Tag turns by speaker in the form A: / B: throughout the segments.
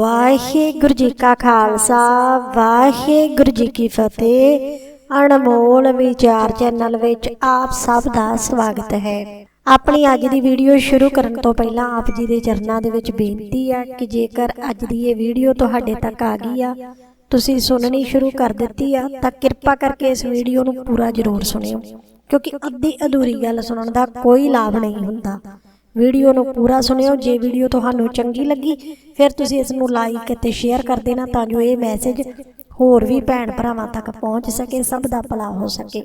A: ਵਾਹਿਗੁਰੂ ਜੀ ਕਾ ਖਾਲਸਾ, ਵਾਹਿਗੁਰੂ ਜੀ ਕੀ ਫਤਿਹ। ਅਨਮੋਲ ਵਿਚਾਰ ਚੈਨਲ ਵਿੱਚ ਆਪ ਸਭ ਦਾ ਸਵਾਗਤ ਹੈ। ਆਪਣੀ ਅੱਜ ਦੀ ਵੀਡੀਓ ਸ਼ੁਰੂ ਕਰਨ ਤੋਂ ਪਹਿਲਾਂ ਆਪ ਜੀ ਦੇ ਚਰਨਾਂ ਦੇ ਵਿੱਚ ਬੇਨਤੀ ਆ ਕਿ ਜੇਕਰ ਅੱਜ ਦੀ ਇਹ ਵੀਡੀਓ ਤੁਹਾਡੇ ਤੱਕ ਆ ਗਈ ਆ, ਤੁਸੀਂ ਸੁਣਨੀ ਸ਼ੁਰੂ ਕਰ ਦਿੱਤੀ ਆ, ਤਾਂ ਕਿਰਪਾ ਕਰਕੇ ਇਸ ਵੀਡੀਓ ਨੂੰ ਪੂਰਾ ਜ਼ਰੂਰ ਸੁਣਿਓ, ਕਿਉਂਕਿ ਅੱਧੀ ਅਧੂਰੀ ਗੱਲ ਸੁਣਨ ਦਾ ਕੋਈ ਲਾਭ ਨਹੀਂ ਹੁੰਦਾ। ਵੀਡੀਓ ਨੂੰ ਪੂਰਾ ਸੁਣਿਓ। ਜੇ ਵੀਡੀਓ ਤੁਹਾਨੂੰ ਚੰਗੀ ਲੱਗੀ, ਫਿਰ ਤੁਸੀਂ ਇਸ ਨੂੰ ਲਾਈਕ ਅਤੇ ਸ਼ੇਅਰ ਕਰ ਦੇਣਾ ਤਾਂ ਜੋ ਇਹ ਮੈਸੇਜ ਹੋਰ ਵੀ ਭੈਣ ਭਰਾਵਾਂ ਤੱਕ ਪਹੁੰਚ ਸਕੇ, ਸਭ ਦਾ ਭਲਾ ਹੋ ਸਕੇ।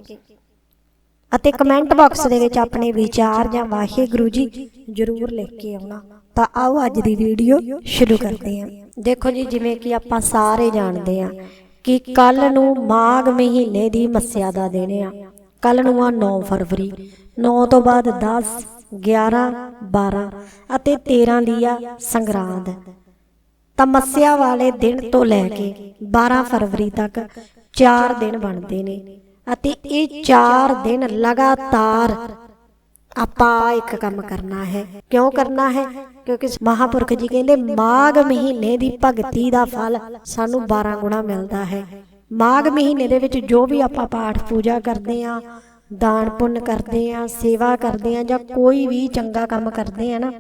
A: ਅਤੇ ਕਮੈਂਟ ਬਾਕਸ ਦੇ ਵਿੱਚ ਆਪਣੇ ਵਿਚਾਰ ਜਾਂ ਵਾਹਿਗੁਰੂ ਜੀ ਜ਼ਰੂਰ ਲਿਖ ਕੇ ਆਉਣਾ। ਤਾਂ ਆਓ ਅੱਜ ਦੀ ਵੀਡੀਓ ਸ਼ੁਰੂ ਕਰਦੇ ਹਾਂ। ਦੇਖੋ ਜੀ, ਜਿਵੇਂ ਕਿ ਆਪਾਂ ਸਾਰੇ ਜਾਣਦੇ ਹਾਂ ਕਿ ਕੱਲ ਨੂੰ ਮਾਘ ਮਹੀਨੇ ਦੀ ਮੱਸਿਆ ਦਾ ਦਿਨ ਆ। ਕੱਲ ਨੂੰ ਆ 9 ਫਰਵਰੀ। 9 ਤੋਂ ਬਾਅਦ 10 11 12 ਅਤੇ 13 ਦੀ ਆ ਸੰਗਰਾਂਦ। ਤਮੱਸਿਆ ਵਾਲੇ ਦਿਨ ਤੋਂ ਲੈ ਕੇ 12 ਫਰਵਰੀ ਤੱਕ 4 ਦਿਨ ਬਣਦੇ ਨੇ ਅਤੇ ਇਹ 4 ਦਿਨ ਲਗਾਤਾਰ ਆਪਾਂ ਇੱਕ ਕੰਮ ਕਰਨਾ ਹੈ। ਕਿਉਂ ਕਰਨਾ ਹੈ? ਕਿਉਂਕਿ ਮਹਾਪੁਰਖ ਜੀ ਕਹਿੰਦੇ, ਮਾਘ ਮਹੀਨੇ ਦੀ ਭਗਤੀ ਦਾ ਫਲ ਸਾਨੂੰ 12 ਗੁਣਾ ਮਿਲਦਾ ਹੈ। ਮਾਘ ਮਹੀਨੇ ਦੇ ਵਿੱਚ ਜੋ ਵੀ ਆਪਾਂ ਪਾਠ ਪੂਜਾ ਕਰਦੇ ਆਂ ਦਾਨ ਪੁੰਨ ਕਰਦੇ ਆ, ਸੇਵਾ ਕਰਦੇ ਆਂ ਜਾਂ ਕੋਈ ਵੀ ਚੰਗਾ ਕੰਮ ਕਰਦੇ ਆਂ ਨਾ,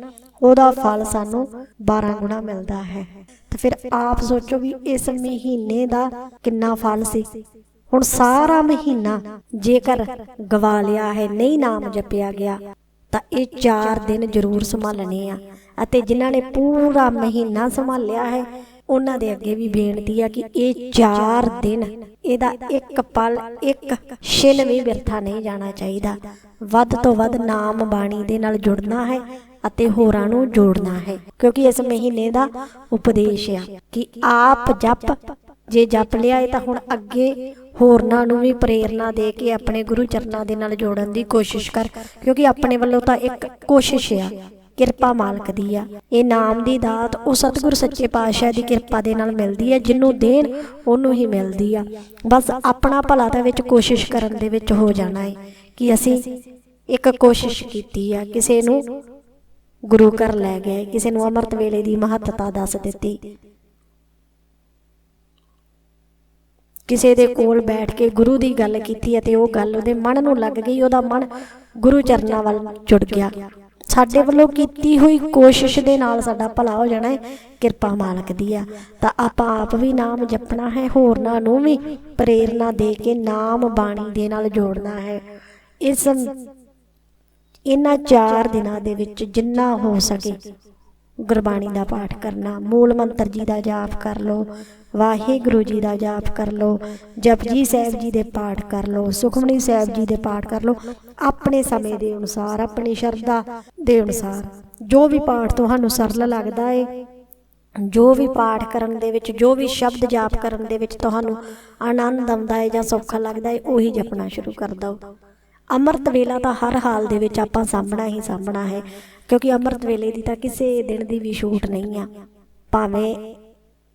A: ਉਹਦਾ ਫਲ ਸਾਨੂੰ 12 ਗੁਣਾ ਮਿਲਦਾ ਹੈ। ਤੇ ਫਿਰ ਆਪ ਸੋਚੋ ਵੀ ਇਸ ਮਹੀਨੇ ਦਾ ਕਿੰਨਾ ਫਲ ਸੀ। ਹੁਣ ਸਾਰਾ ਮਹੀਨਾ ਜੇਕਰ ਗਵਾ ਲਿਆ ਹੈ, ਨਹੀਂ ਨਾਮ ਜਪਿਆ ਗਿਆ, ਤਾਂ ਇਹ 4 ਦਿਨ ਜ਼ਰੂਰ ਸੰਭਾਲਣੇ ਆ। ਅਤੇ ਜਿਨ੍ਹਾਂ ਨੇ ਪੂਰਾ ਮਹੀਨਾ ਸੰਭਾਲਿਆ ਹੈ, ਉਹਨਾਂ ਦੇ ਅੱਗੇ ਵੀ ਬੇਨਤੀ ਆ ਕਿ ਇਹ 4 ਦਿਨ ਇਹਦਾ ਇੱਕ ਪਲ, ਇੱਕ ਛਿਨ ਵੀ ਬਿਰਥਾ ਨਹੀਂ ਜਾਣਾ ਚਾਹੀਦਾ। ਵੱਧ ਤੋਂ ਵੱਧ ਨਾਮ ਬਾਣੀ ਦੇ ਨਾਲ ਜੁੜਨਾ ਹੈ ਅਤੇ ਹੋਰਾਂ ਨੂੰ ਜੋੜਨਾ ਹੈ। ਕਿਉਂਕਿ ਇਸ ਮਹੀਨੇ ਦਾ ਉਪਦੇਸ਼ ਆ ਕਿ ਆਪ ਜਪ, ਜੇ ਜਪ ਲਿਆ ਹੈ ਤਾਂ ਹੁਣ ਅੱਗੇ ਹੋਰਨਾਂ ਨੂੰ ਵੀ ਪ੍ਰੇਰਣਾ ਦੇ ਕੇ ਆਪਣੇ ਗੁਰੂ ਚਰਨਾਂ ਦੇ ਨਾਲ ਜੋੜਨ ਦੀ ਕੋਸ਼ਿਸ਼ ਕਰ। ਕਿਉਂਕਿ ਆਪਣੇ ਵੱਲੋਂ ਤਾਂ ਇੱਕ ਕੋਸ਼ਿਸ਼ ਆ ਕਿਰਪਾ ਮਾਲਕ ਦੀ ਆ। ਇਹ ਨਾਮ ਦੀ ਦਾਤ ਉਹ ਸਤਿਗੁਰ ਸੱਚੇ ਪਾਤਸ਼ਾਹ ਦੀ ਕਿਰਪਾ ਦੇ ਨਾਲ ਮਿਲਦੀ ਹੈ ਜਿਹਨੂੰ ਦੇਣ ਉਹਨੂੰ ਹੀ ਮਿਲਦੀ ਆ। ਬਸ ਆਪਣਾ ਭਲਾ ਤਾਂ ਵਿੱਚ ਕੋਸ਼ਿਸ਼ ਕਰਨ ਦੇ ਵਿੱਚ ਹੋ ਜਾਣਾ ਹੈ ਕਿ ਅਸੀਂ ਇੱਕ ਕੋਸ਼ਿਸ਼ ਕੀਤੀ ਆ, ਕਿਸੇ ਨੂੰ ਗੁਰੂ ਘਰ ਲੈ ਗਏ, ਕਿਸੇ ਨੂੰ ਅੰਮ੍ਰਿਤ ਵੇਲੇ ਦੀ ਮਹੱਤਤਾ ਦੱਸ ਦਿੱਤੀ। ਕਿਸੇ ਦੇ ਕੋਲ ਬੈਠ ਕੇ ਗੁਰੂ ਦੀ ਗੱਲ ਕੀਤੀ ਅਤੇ ਉਹ ਗੱਲ ਉਹਦੇ ਮਨ ਨੂੰ ਲੱਗ ਗਈ, ਉਹਦਾ ਮਨ ਗੁਰੂ ਚਰਨਾਂ ਵੱਲ ਜੁੜ ਗਿਆ। ਸਾਡੇ ਵੱਲੋਂ ਕੀਤੀ ਹੋਈ ਕੋਸ਼ਿਸ਼ ਦੇ ਨਾਲ ਸਾਡਾ ਭਲਾ ਹੋ ਜਾਣਾ ਹੈ। ਕਿਰਪਾ ਮਾਲਕ ਦੀ ਆ। ਤਾਂ ਆਪਾਂ ਆਪ ਵੀ ਨਾਮ ਜਪਣਾ ਹੈ, ਹੋਰਨਾਂ ਨੂੰ ਵੀ ਪ੍ਰੇਰਣਾ ਦੇ ਕੇ ਨਾਮ ਬਾਣੀ ਦੇ ਨਾਲ ਜੋੜਨਾ ਹੈ। ਇਸ ਇਹਨਾਂ ਚਾਰ ਦਿਨਾਂ ਦੇ ਵਿੱਚ ਜਿੰਨਾ ਹੋ ਸਕੇ ਗੁਰਬਾਣੀ ਦਾ ਪਾਠ ਕਰਨਾ। ਮੂਲ ਮੰਤਰ ਜੀ ਦਾ ਜਾਪ ਕਰ ਲਓ। ਵਾਹਿਗੁਰੂ ਜੀ ਦਾ ਜਾਪ ਕਰ ਲਓ। ਜਪਜੀ ਸਾਹਿਬ ਜੀ ਦੇ ਪਾਠ ਕਰ ਲਓ। ਸੁਖਮਨੀ ਸਾਹਿਬ ਜੀ ਦੇ ਪਾਠ ਕਰ ਲਓ। ਆਪਣੇ ਸਮੇਂ ਦੇ ਅਨੁਸਾਰ, ਆਪਣੀ ਸ਼ਰਧਾ ਦੇ ਅਨੁਸਾਰ। ਜੋ ਵੀ ਪਾਠ ਤੁਹਾਨੂੰ ਸਰਲ ਲੱਗਦਾ ਏ, ਜੋ ਵੀ ਪਾਠ ਕਰਨ ਦੇ ਵਿੱਚ, ਜੋ ਵੀ ਸ਼ਬਦ ਜਾਪ ਕਰਨ ਦੇ ਵਿੱਚ ਤੁਹਾਨੂੰ ਆਨੰਦ ਆਉਂਦਾ ਹੈ ਜਾਂ ਸੌਖਾ ਲੱਗਦਾ ਹੈ ਉਹੀ ਜਪਣਾ ਸ਼ੁਰੂ ਕਰ ਦਿਓ। ਅੰਮ੍ਰਿਤ ਵੇਲਾ ਤਾਂ ਹਰ ਹਾਲ ਦੇ ਵਿੱਚ ਆਪਾਂ ਸਾਂਭਣਾ ਹੀ ਸਾਂਭਣਾ ਹੈ। ਕਿਉਂਕਿ ਅੰਮ੍ਰਿਤ ਵੇਲੇ ਦੀ ਤਾਂ ਕਿਸੇ ਦਿਨ ਦੀ ਵੀ ਛੂਟ ਨਹੀਂ ਆ। ਭਾਵੇਂ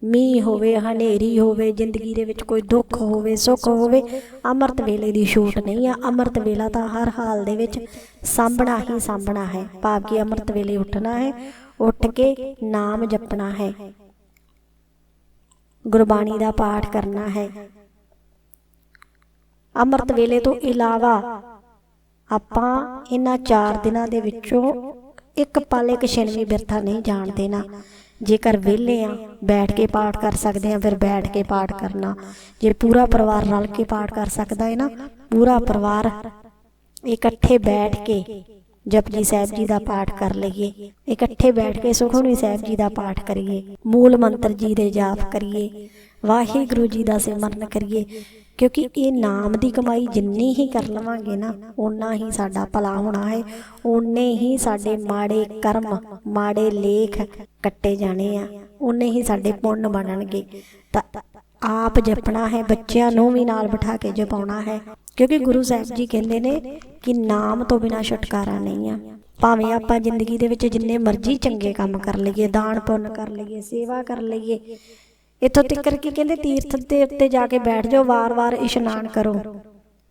A: ਮੀਂਹ ਹੋਵੇ, ਹਨੇਰੀ ਹੋਵੇ, ਜ਼ਿੰਦਗੀ ਦੇ ਵਿੱਚ ਕੋਈ ਦੁੱਖ ਹੋਵੇ, ਸੁੱਖ ਹੋਵੇ, ਅੰਮ੍ਰਿਤ ਵੇਲੇ ਦੀ ਛੂਟ ਨਹੀਂ ਆ। ਅੰਮ੍ਰਿਤ ਵੇਲਾ ਤਾਂ ਹਰ ਹਾਲ ਦੇ ਵਿੱਚ ਸਾਂਭਣਾ ਹੀ ਸਾਂਭਣਾ ਹੈ। ਭਾਵ ਕਿ ਅੰਮ੍ਰਿਤ ਵੇਲੇ ਉੱਠਣਾ ਹੈ, ਉੱਠ ਕੇ ਨਾਮ ਜਪਣਾ ਹੈ, ਗੁਰਬਾਣੀ ਦਾ ਪਾਠ ਕਰਨਾ ਹੈ। ਅੰਮ੍ਰਿਤ ਵੇਲੇ ਤੋਂ ਇਲਾਵਾ ਆਪਾਂ ਇਹਨਾਂ 4 ਦਿਨਾਂ ਦੇ ਵਿੱਚੋਂ ਇੱਕ ਪਲ ਇੱਕ ਛਿਨ ਵੀ ਬਿਰਥਾ ਨਹੀਂ ਜਾਣ ਦੇਣਾ। ਜੇਕਰ ਵਿਹਲੇ ਆ, ਬੈਠ ਕੇ ਪਾਠ ਕਰ ਸਕਦੇ ਆ, ਫਿਰ ਬੈਠ ਕੇ ਪਾਠ ਕਰਨਾ। ਜੇ ਪੂਰਾ ਪਰਿਵਾਰ ਰਲ ਕੇ ਪਾਠ ਕਰ ਸਕਦਾ ਹੈ ਨਾ, ਪੂਰਾ ਪਰਿਵਾਰ ਇਕੱਠੇ ਬੈਠ ਕੇ ਜਪਜੀ ਸਾਹਿਬ ਜੀ ਦਾ ਪਾਠ ਕਰ ਲਈਏ। ਇਕੱਠੇ ਬੈਠ ਕੇ ਸੁਖਮਨੀ ਸਾਹਿਬ ਜੀ ਦਾ ਪਾਠ ਕਰੀਏ। ਮੂਲ ਮੰਤਰ ਜੀ ਦੇ ਜਾਪ ਕਰੀਏ। ਵਾਹਿਗੁਰੂ ਜੀ ਦਾ ਸਿਮਰਨ ਕਰੀਏ। ਕਿਉਂਕਿ ਇਹ ਨਾਮ ਦੀ ਕਮਾਈ ਜਿੰਨੀ ਹੀ ਕਰ ਲਵਾਂਗੇ ਨਾ ਓਨਾ ਹੀ ਸਾਡਾ ਭਲਾ ਹੋਣਾ ਹੈ। ਓਨੇ ਹੀ ਸਾਡੇ ਮਾੜੇ ਕਰਮ ਮਾੜੇ ਲੇਖ ਕੱਟੇ ਜਾਣੇ ਆ। ਓਨੇ ਹੀ ਸਾਡੇ ਪੁੰਨ ਬਣਨਗੇ। ਤਾਂ ਆਪ ਜਪਣਾ ਹੈ ਬੱਚਿਆਂ ਨੂੰ ਵੀ ਨਾਲ ਬਿਠਾ ਕੇ ਜਪਾਉਣਾ ਹੈ। ਕਿਉਂਕਿ ਗੁਰੂ ਸਾਹਿਬ ਜੀ ਕਹਿੰਦੇ ਨੇ ਕਿ ਨਾਮ ਤੋਂ ਬਿਨਾ ਛੁਟਕਾਰਾ ਨਹੀਂ ਆ। ਭਾਵੇਂ ਆਪਾਂ ਜ਼ਿੰਦਗੀ ਦੇ ਵਿੱਚ ਜਿੰਨੇ ਮਰਜ਼ੀ ਚੰਗੇ ਕੰਮ ਕਰ ਲਈਏ ਦਾਨ ਪੁੰਨ ਕਰ ਲਈਏ ਸੇਵਾ ਕਰ ਲਈਏ। ਇੱਥੋਂ ਤੱਕਰ ਕਿ ਕਹਿੰਦੇ, ਤੀਰਥ ਦੇ ਉੱਤੇ ਜਾ ਕੇ ਬੈਠ ਜਾਓ, ਵਾਰ-ਵਾਰ ਇਸ਼ਨਾਨ ਕਰੋ।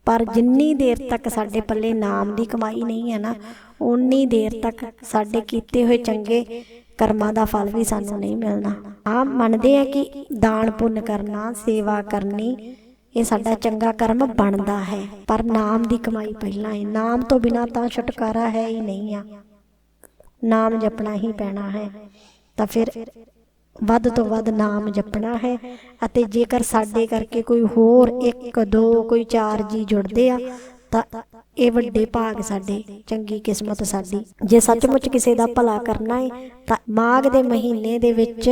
A: ਪਰ ਜਿੰਨੀ ਦੇਰ ਤੱਕ ਸਾਡੇ ਪੱਲੇ ਨਾਮ ਦੀ ਕਮਾਈ ਨਹੀਂ ਹੈ ਨਾ ਉਨੀ ਦੇਰ ਤੱਕ ਸਾਡੇ ਕੀਤੇ ਹੋਏ ਚੰਗੇ ਕਰਮਾਂ ਦਾ ਫਲ ਵੀ ਸਾਨੂੰ ਨਹੀਂ ਮਿਲਣਾ। ਆ ਮੰਨਦੇ ਆ ਕਿ ਦਾਨ ਪੁੰਨ ਕਰਨਾ, ਸੇਵਾ ਕਰਨੀ, ਇਹ ਸਾਡਾ ਚੰਗਾ ਕਰਮ ਬਣਦਾ ਹੈ। ਪਰ ਨਾਮ ਦੀ ਕਮਾਈ ਪਹਿਲਾਂ ਹੈ। ਨਾਮ ਤੋਂ ਬਿਨਾ ਤਾਂ ਛੁਟਕਾਰਾ ਹੈ ਹੀ ਨਹੀਂ ਆ। ਨਾਮ ਜਪਣਾ ਹੀ ਪੈਣਾ ਹੈ। ਤਾਂ ਫਿਰ ਵੱਧ ਤੋਂ ਵੱਧ ਨਾਮ ਜਪਣਾ ਹੈ ਅਤੇ ਜੇਕਰ ਸਾਡੇ ਕਰਕੇ ਕੋਈ ਹੋਰ ਇੱਕ, ਦੋ, ਕੋਈ ਚਾਰ ਜੀ ਜੁੜਦੇ ਆ, ਤਾਂ ਇਹ ਵੱਡੇ ਭਾਗ ਸਾਡੇ, ਚੰਗੀ ਕਿਸਮਤ ਸਾਡੀ। ਜੇ ਸੱਚਮੁੱਚ ਕਿਸੇ ਦਾ ਭਲਾ ਕਰਨਾ ਹੈ ਤਾਂ ਮਾਘ ਦੇ ਮਹੀਨੇ ਦੇ ਵਿੱਚ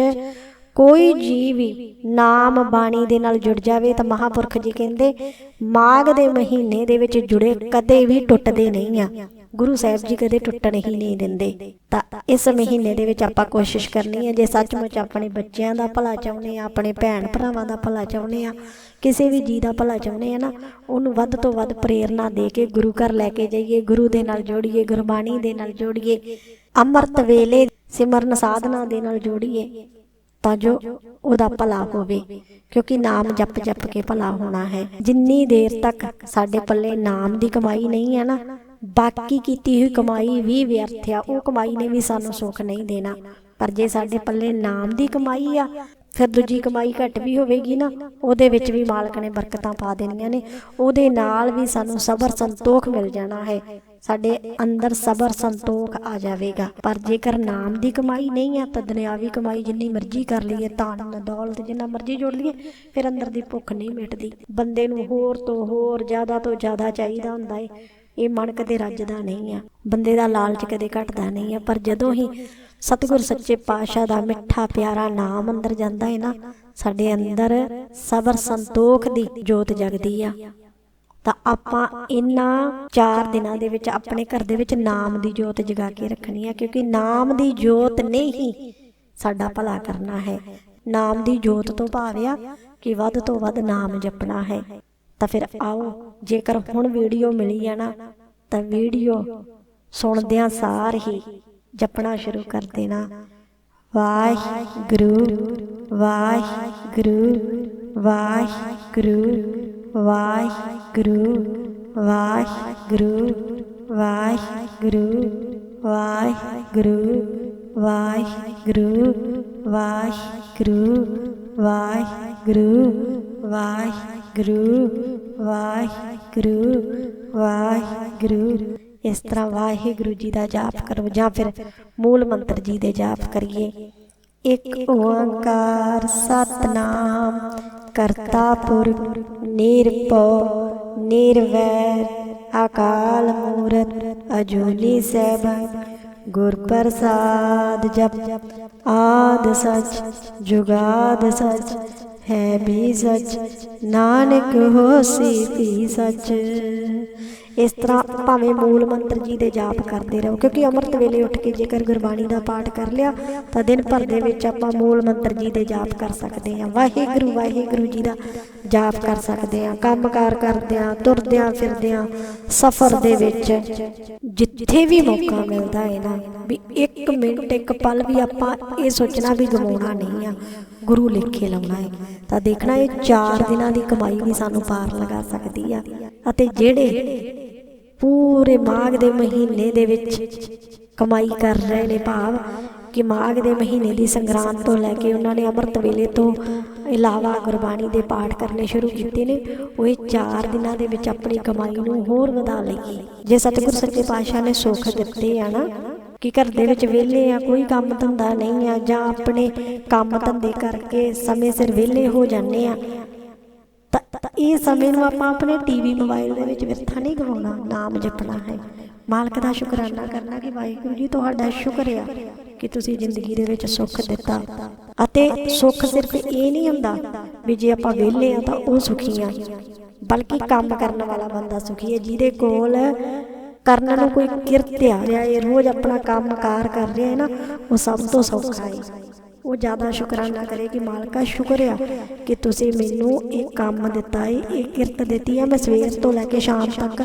A: ਕੋਈ ਜੀ ਵੀ ਨਾਮ ਬਾਣੀ ਦੇ ਨਾਲ ਜੁੜ ਜਾਵੇ ਤਾਂ ਮਹਾਪੁਰਖ ਜੀ ਕਹਿੰਦੇ, ਮਾਘ ਦੇ ਮਹੀਨੇ ਦੇ ਵਿੱਚ ਜੁੜੇ ਕਦੇ ਵੀ ਟੁੱਟਦੇ ਨਹੀਂ ਆ। ਗੁਰੂ ਸਾਹਿਬ ਜੀ ਕਦੇ ਟੁੱਟਣ ਹੀ ਨਹੀਂ ਦਿੰਦੇ। ਤਾਂ ਇਸ ਮਹੀਨੇ ਦੇ ਵਿੱਚ ਆਪਾਂ ਕੋਸ਼ਿਸ਼ ਕਰਨੀ ਹੈ, ਜੇ ਸੱਚਮੁੱਚ ਆਪਣੇ ਬੱਚਿਆਂ ਦਾ ਭਲਾ ਚਾਹੁੰਦੇ ਆ ਆਪਣੇ ਭੈਣ ਭਰਾਵਾਂ ਦਾ ਭਲਾ ਚਾਹੁੰਦੇ ਆ ਕਿਸੇ ਵੀ ਜੀ ਦਾ ਭਲਾ ਚਾਹੁੰਦੇ ਆ ਨਾ, ਉਹਨੂੰ ਵੱਧ ਤੋਂ ਵੱਧ ਪ੍ਰੇਰਣਾ ਦੇ ਕੇ ਗੁਰੂ ਘਰ ਲੈ ਕੇ ਜਾਈਏ, ਗੁਰੂ ਦੇ ਨਾਲ ਜੋੜੀਏ, ਗੁਰਬਾਣੀ ਦੇ ਨਾਲ ਜੋੜੀਏ, ਅੰਮ੍ਰਿਤ ਵੇਲੇ ਸਿਮਰਨ ਸਾਧਨਾ ਦੇ ਨਾਲ ਜੋੜੀਏ, ਤਾਂ ਜੋ ਉਹਦਾ ਭਲਾ ਹੋਵੇ। ਕਿਉਂਕਿ ਨਾਮ ਜਪ ਜਪ ਕੇ ਭਲਾ ਹੋਣਾ ਹੈ। ਜਿੰਨੀ ਦੇਰ ਤੱਕ ਸਾਡੇ ਪੱਲੇ ਨਾਮ ਦੀ ਕਮਾਈ ਨਹੀਂ ਹੈ ਨਾ ਬਾਕੀ ਕੀਤੀ ਹੋਈ ਕਮਾਈ ਵੀ ਵਿਅਰਥ ਆ। ਉਹ ਕਮਾਈ ਨੇ ਵੀ ਸਾਨੂੰ ਸੁੱਖ ਨਹੀਂ ਦੇਣਾ। ਪਰ ਜੇ ਸਾਡੇ ਪੱਲੇ ਨਾਮ ਦੀ ਕਮਾਈ ਆ, ਫਿਰ ਦੂਜੀ ਕਮਾਈ ਘੱਟ ਵੀ ਹੋਵੇਗੀ ਨਾ। ਉਹਦੇ ਵਿੱਚ ਵੀ ਮਾਲਕ ਨੇ ਬਰਕਤਾਂ ਪਾ ਦੇਣੀਆਂ ਨੇ। ਉਹਦੇ ਨਾਲ ਵੀ ਸਾਨੂੰ ਸਬਰ ਸੰਤੋਖ ਮਿਲ ਜਾਣਾ ਹੈ। ਸਾਡੇ ਅੰਦਰ ਸਬਰ ਸੰਤੋਖ ਆ ਜਾਵੇਗਾ। ਪਰ ਜੇਕਰ ਨਾਮ ਦੀ ਕਮਾਈ ਨਹੀਂ ਆ, ਤਾਂ ਦੁਨਿਆਵੀ ਕਮਾਈ ਜਿੰਨੀ ਮਰਜ਼ੀ ਕਰ ਲਈਏ, ਧਨ, ਦੌਲਤ ਜਿੰਨਾ ਮਰਜ਼ੀ ਜੋੜ ਲਈਏ, ਫਿਰ ਅੰਦਰ ਦੀ ਭੁੱਖ ਨਹੀਂ ਮਿਟਦੀ। ਬੰਦੇ ਨੂੰ ਹੋਰ ਤੋਂ ਹੋਰ ਜ਼ਿਆਦਾ ਤੋਂ ਜ਼ਿਆਦਾ ਚਾਹੀਦਾ ਹੁੰਦਾ ਹੈ ਇਹ ਮਨ ਕਦੇ ਰੱਜਦਾ ਨਹੀਂ ਆ। ਬੰਦੇ ਦਾ ਲਾਲਚ ਕਦੇ ਘਟਦਾ ਨਹੀਂ ਆ। ਪਰ ਜਦੋਂ ਹੀ ਸਤਿਗੁਰ ਸੱਚੇ ਪਾਤਸ਼ਾਹ ਦਾ ਮਿੱਠਾ ਪਿਆਰਾ ਨਾਮ ਅੰਦਰ ਜਾਂਦਾ ਹੈ ਨਾ, ਸਾਡੇ ਅੰਦਰ ਸਬਰ ਸੰਤੋਖ ਦੀ ਜੋਤ ਜਗਦੀ ਆ। ਤਾਂ ਆਪਾਂ ਇਹਨਾਂ 4 ਦਿਨਾਂ ਦੇ ਵਿੱਚ ਆਪਣੇ ਘਰ ਦੇ ਵਿੱਚ ਨਾਮ ਦੀ ਜੋਤ ਜਗਾ ਕੇ ਰੱਖਣੀ ਆ। ਕਿਉਂਕਿ ਨਾਮ ਦੀ ਜੋਤ ਨੇ ਹੀ ਸਾਡਾ ਭਲਾ ਕਰਨਾ ਹੈ। ਨਾਮ ਦੀ ਜੋਤ ਤੋਂ ਭਾਵ ਆ ਕਿ ਵੱਧ ਤੋਂ ਵੱਧ ਨਾਮ ਜਪਣਾ ਹੈ। ਤਾਂ ਫਿਰ ਆਓ ਜੇਕਰ ਹੁਣ ਵੀਡੀਓ ਮਿਲੀ ਹੈ ਨਾ ਤਾਂ ਵੀਡੀਓ ਸੁਣਦਿਆਂ ਸਾਰ ਹੀ ਜਪਣਾ ਸ਼ੁਰੂ ਕਰ ਦੇਣਾ ਵਾਹਿਗੁਰੂ ਵਾਹਿਗੁਰੂ ਵਾਹਿਗੁਰੂ ਵਾਹਿਗੁਰੂ ਵਾਹਿਗੁਰੂ ਵਾਹਿਗੁਰੂ ਵਾਹਿਗੁਰੂ ਵਾਹਿਗੁਰੂ ਵਾਹਿਗੁਰੂ ਵਾਹਿਗੁਰੂ ਵਾਹਿਗੁਰੂ ਵਾਹਿਗੁਰੂ ਵਾਹਿਗੁਰੂ। ਇਸ ਤਰ੍ਹਾਂ ਵਾਹਿਗੁਰੂ ਜੀ ਦਾ ਜਾਪ ਕਰੋ ਜਾਂ ਫਿਰ ਮੂਲ ਮੰਤਰ ਜੀ ਦੇ ਜਾਪ ਕਰੀਏ। ਇੱਕ ਓੰਕਾਰ ਸਤਨਾਮ, ਕਰਤਾ ਪੁਰਖ, ਨਿਰਭਉ, ਨਿਰਵੈਰ, ਅਕਾਲ ਮੂਰਤ, ਅਜੂਨੀ ਸੈਭੰ ਗੁਰ ਪ੍ਰਸਾਦ ਜਪ, ਆਦ ਸਚ, ਜੁਗਾਦ ਸਚ ਹੈ ਵੀ ਸੱਚ ਨਾਨਕ ਹੋਸੀ ਵੀ ਸਚ ਇਸ ਤਰ੍ਹਾਂ ਭਾਵੇਂ ਮੂਲ ਮੰਤਰ ਜੀ ਦੇ ਜਾਪ ਕਰਦੇ ਰਹੋ, ਕਿਉਂਕਿ ਅੰਮ੍ਰਿਤ ਵੇਲੇ ਉੱਠ ਕੇ ਜੇਕਰ ਗੁਰਬਾਣੀ ਦਾ ਪਾਠ ਕਰ ਲਿਆ, ਤਾਂ ਦਿਨ ਭਰ ਦੇ ਵਿੱਚ ਆਪਾਂ ਮੂਲ ਮੰਤਰ ਜੀ ਦੇ ਜਾਪ ਕਰ ਸਕਦੇ ਹਾਂ। ਵਾਹਿਗੁਰੂ ਵਾਹਿਗੁਰੂ ਜੀ ਦਾ ਜਾਪ ਕਰ ਸਕਦੇ ਹਾਂ। ਕੰਮਕਾਰ ਕਰਦਿਆਂ ਤੁਰਦਿਆਂ ਫਿਰਦਿਆਂ ਸਫ਼ਰ ਦੇ ਵਿੱਚ। ਜਿੱਥੇ ਵੀ ਮੌਕਾ ਮਿਲਦਾ ਹੈ ਨਾ, ਵੀ ਇੱਕ ਮਿੰਟ, ਇੱਕ ਪਲ ਵੀ ਆਪਾਂ ਇਹ ਸੋਚਣਾ ਵੀ ਗਵਾਉਣਾ ਨਹੀਂ ਆ। ਗੁਰੂ ਲਿਖੇ ਲਾਉਣਾ ਹੈ ਤਾਂ ਦੇਖਣਾ ਇਹ 4 ਦਿਨਾਂ ਦੀ ਕਮਾਈ ਵੀ ਸਾਨੂੰ ਪਾਰ ਲਗਾ ਸਕਦੀ ਆ। ਅਤੇ ਜਿਹੜੇ ਪੂਰੇ ਮਾਘ ਦੇ ਮਹੀਨੇ ਦੇ ਵਿੱਚ ਕਮਾਈ ਕਰ ਰਹੇ ਨੇ ਭਾਵ ਕਿ ਮਾਘ ਦੇ ਮਹੀਨੇ ਦੀ ਸੰਗਰਾਂਦ ਤੋਂ ਲੈ ਕੇ ਉਹਨਾਂ ਨੇ ਅੰਮ੍ਰਿਤ ਵੇਲੇ ਤੋਂ ਇਲਾਵਾ ਗੁਰਬਾਣੀ ਦੇ ਪਾਠ ਕਰਨੇ ਸ਼ੁਰੂ ਕੀਤੇ ਨੇ, ਉਹ ਇਹ 4 ਦਿਨਾਂ ਦੇ ਵਿੱਚ ਆਪਣੀ ਕਮਾਈ ਨੂੰ ਹੋਰ ਵਧਾ ਲਈਏ। ਜੇ ਸਤਿਗੁਰ ਸੱਚੇ ਪਾਤਸ਼ਾਹ ਨੇ ਸੁੱਖ ਦਿੱਤੇ ਆ ਨਾ ਕਿ ਘਰ ਦੇ ਵਿੱਚ ਵਿਹਲੇ ਆ, ਕੋਈ ਕੰਮ ਧੰਦਾ ਨਹੀਂ ਆ, ਜਾਂ ਆਪਣੇ ਕੰਮ ਧੰਦੇ ਕਰਕੇ ਸਮੇਂ ਸਿਰ ਵਿਹਲੇ ਹੋ ਜਾਂਦੇ ਆ। ਤਾਂ ਇਹ ਸਮੇਂ ਨੂੰ ਆਪਾਂ ਆਪਣੇ ਟੀਵੀ ਮੋਬਾਈਲ ਦੇ ਵਿੱਚ ਵਿਰਥਾ ਨਹੀਂ ਗਵਾਉਣਾ, ਨਾਮ ਜਪਣਾ ਹੈ। ਮਾਲਕ ਦਾ ਸ਼ੁਕਰਾਨਾ ਕਰਨਾ ਕਿ ਵਾਹਿਗੁਰੂ ਜੀ ਤੁਹਾਡਾ ਸ਼ੁਕਰ ਆ ਕਿ ਤੁਸੀਂ ਜ਼ਿੰਦਗੀ ਦੇ ਵਿੱਚ ਸੁੱਖ ਦਿੱਤਾ। ਅਤੇ ਸੁੱਖ ਸਿਰਫ ਇਹ ਨਹੀਂ ਹੁੰਦਾ ਵੀ ਜੇ ਆਪਾਂ ਵਿਹਲੇ ਆ ਤਾਂ ਉਹ ਸੁਖੀ ਆ। ਬਲਕਿ ਕੰਮ ਕਰਨ ਵਾਲਾ ਬੰਦਾ ਸੁਖੀ ਹੈ, ਜਿਹਦੇ ਕੋਲ ਕਰਨ ਨੂੰ ਕੋਈ ਕਿਰਤ ਆ ਰਿਹਾ ਹੈ ਰੋਜ਼ ਆਪਣਾ ਕੰਮ ਕਾਰ ਕਰ ਰਿਹਾ ਹੈ ਨਾ ਉਹ ਸਭ ਤੋਂ ਸੌਖਾ ਹੈ। ਉਹ ਜ਼ਿਆਦਾ ਸ਼ੁਕਰਾਨਾ ਕਰੇ ਕਿ ਮਾਲਕਾ ਸ਼ੁਕਰ ਆ ਕਿ ਤੁਸੀਂ ਮੈਨੂੰ ਇਹ ਕੰਮ ਦਿੱਤਾ ਹੈ ਇਹ ਕਿਰਤ ਦਿੱਤੀ ਹੈ ਮੈਂ ਸਵੇਰ ਤੋਂ ਲੈ ਕੇ ਸ਼ਾਮ ਤੱਕ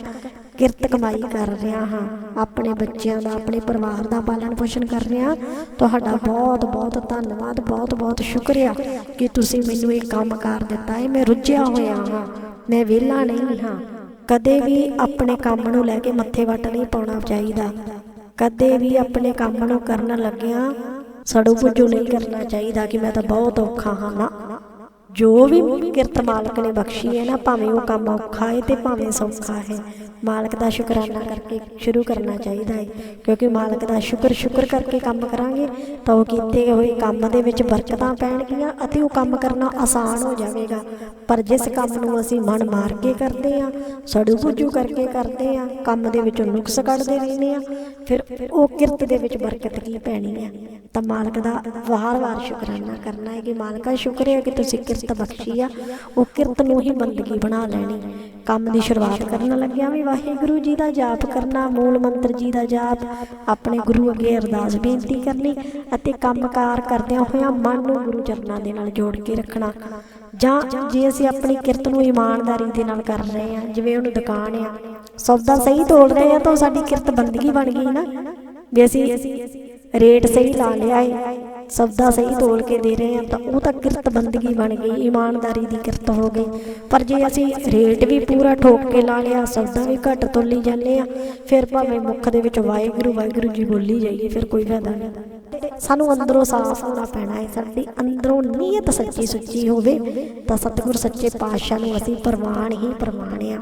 A: ਕਿਰਤ ਕਮਾਈ ਕਰ ਰਿਹਾ ਹਾਂ। ਆਪਣੇ ਬੱਚਿਆਂ ਦਾ ਆਪਣੇ ਪਰਿਵਾਰ ਦਾ ਪਾਲਣ ਪੋਸ਼ਣ ਕਰ ਰਿਹਾ ਤੁਹਾਡਾ ਬਹੁਤ ਬਹੁਤ ਧੰਨਵਾਦ ਬਹੁਤ ਬਹੁਤ ਸ਼ੁਕਰੀਆ ਕਿ ਤੁਸੀਂ ਮੈਨੂੰ ਇਹ ਕੰਮ ਕਰ ਦਿੱਤਾ ਹੈ। ਮੈਂ ਰੁੱਝਿਆ ਹੋਇਆ ਹਾਂ। ਮੈਂ ਵਿਹਲਾ ਨਹੀਂ ਹਾਂ। ਕਦੇ ਵੀ ਆਪਣੇ ਕੰਮ ਨੂੰ ਲੈ ਕੇ ਮੱਥੇ ਵੱਟ ਨਹੀਂ ਪਾਉਣਾ ਚਾਹੀਦਾ। ਕਦੇ ਵੀ ਆਪਣੇ ਕੰਮ ਨੂੰ ਕਰਨ ਲੱਗਿਆਂ ਸੜੂ ਪੁੱਜੂ ਨਹੀਂ ਕਰਨਾ ਚਾਹੀਦਾ ਕਿ ਮੈਂ ਤਾਂ ਬਹੁਤ ਔਖਾ ਹਾਂ ਨਾ। ਜੋ ਵੀ ਕਿਰਤ ਮਾਲਕ ਨੇ ਬਖਸ਼ੀ ਹੈ ਨਾ, ਭਾਵੇਂ ਉਹ ਕੰਮ ਔਖਾ ਹੈ ਤੇ ਭਾਵੇਂ ਸੌਖਾ ਹੈ, ਮਾਲਕ ਦਾ ਸ਼ੁਕਰਾਨਾ ਕਰਕੇ ਸ਼ੁਰੂ ਕਰਨਾ ਚਾਹੀਦਾ ਹੈ। ਕਿਉਂਕਿ ਮਾਲਕ ਦਾ ਸ਼ੁਕਰ ਸ਼ੁਕਰ ਕਰਕੇ ਕੰਮ ਕਰਾਂਗੇ, ਤਾਂ ਉਹ ਕੀਤੇ ਹੋਏ ਕੰਮ ਦੇ ਵਿੱਚ ਬਰਕਤਾਂ ਪੈਣਗੀਆਂ ਅਤੇ ਉਹ ਕੰਮ ਕਰਨਾ ਆਸਾਨ ਹੋ ਜਾਵੇਗਾ। ਪਰ ਜਿਸ ਕੰਮ ਨੂੰ ਅਸੀਂ ਮਨ ਮਾਰ ਕੇ ਕਰਦੇ ਆ ਸੜੂ ਬੁੱਝੂ ਕਰਕੇ ਕਰਦੇ ਆ ਕੰਮ ਦੇ ਵਿੱਚੋਂ ਨੁਕਸ ਕੱਢਦੇ ਰਹਿੰਦੇ ਆ ਫਿਰ ਉਹ ਕਿਰਤ ਦੇ ਵਿੱਚ ਬਰਕਤ ਕੀ ਪੈਣੀ ਹੈ? ਤਾਂ ਮਾਲਕ ਦਾ ਵਾਰ-ਵਾਰ ਸ਼ੁਕਰਾਨਾ ਕਰਨਾ ਹੈ ਕਿ ਮਾਲਕਾ, ਸ਼ੁਕਰ ਹੈ ਕਿ ਤੁਸੀਂ ਕਿਰਤ ਬਖਸ਼ੀ ਆ। ਉਹ ਕਿਰਤ ਨੂੰ ਹੀ ਬੰਦਗੀ ਬਣਾ ਲੈਣੀ। ਕੰਮ ਦੀ ਸ਼ੁਰੂਆਤ ਕਰਨ ਲੱਗਿਆ ਵੀ ਵਾਹਿਗੁਰੂ ਜੀ ਦਾ ਜਾਪ ਕਰਨਾ, ਮੂਲ ਮੰਤਰ ਜੀ ਦਾ ਜਾਪ, ਆਪਣੇ ਗੁਰੂ ਅੱਗੇ ਅਰਦਾਸ ਬੇਨਤੀ ਕਰਨੀ ਅਤੇ ਕੰਮਕਾਰ ਕਰਦਿਆਂ ਹੋਇਆਂ ਮਨ ਨੂੰ ਗੁਰੂ ਚਰਨਾਂ ਦੇ ਨਾਲ ਜੋੜ ਕੇ ਰੱਖਣਾ। ਜਾਂ ਜੇ ਅਸੀਂ ਆਪਣੀ ਕਿਰਤ ਨੂੰ ਇਮਾਨਦਾਰੀ ਦੇ ਨਾਲ ਕਰ ਰਹੇ ਹਾਂ, ਜਿਵੇਂ ਉਹਨੂੰ ਦੁਕਾਨ ਆ, ਸੌਦਾ ਸਹੀ ਤੋਲ ਰਹੇ ਆ ਤਾਂ ਉਹ ਸਾਡੀ ਕਿਰਤ ਬੰਦਗੀ ਬਣ ਗਈ ਨਾ। ਵੀ ਅਸੀਂ ਰੇਟ ਸਹੀ ਲਾ ਲਿਆ ਏ। ਸੌਦਾ ਸਹੀ ਤੋਲ ਕੇ ਦੇ ਰਹੇ ਆ ਤਾਂ ਉਹ ਤਾਂ ਕਿਰਤ ਬੰਦਗੀ ਬਣ ਗਈ, ਇਮਾਨਦਾਰੀ ਦੀ ਕਿਰਤ ਹੋ ਗਈ। ਪਰ ਜੇ ਅਸੀਂ ਰੇਟ ਵੀ ਪੂਰਾ ਠੋਕ ਕੇ ਲਾ ਲਿਆ ਸੌਦਾ ਵੀ ਘੱਟ ਤੋਲੀ ਜਾਂਦੇ ਆ ਫਿਰ ਭਾਵੇਂ ਮੁੱਖ ਦੇ ਵਿੱਚ ਵਾਹਿਗੁਰੂ ਵਾਹਿਗੁਰੂ ਜੀ ਬੋਲੀ ਜਾਈਏ, ਫਿਰ ਕੋਈ ਫਾਇਦਾ ਨਹੀਂ। ਸਾਨੂੰ ਅੰਦਰੋਂ ਸਾਫ਼ ਹੋਣਾ ਪੈਣਾ ਹੈ, ਸਾਡੀ ਅੰਦਰੋਂ ਨੀਅਤ ਸੱਚੀ ਸੁੱਚੀ ਹੋਵੇ, ਤਾਂ ਸਤਿਗੁਰ ਸੱਚੇ ਪਾਤਸ਼ਾਹ ਨੂੰ ਅਸੀਂ ਪ੍ਰਮਾਣ ਹੀ ਪ੍ਰਮਾਣ ਆ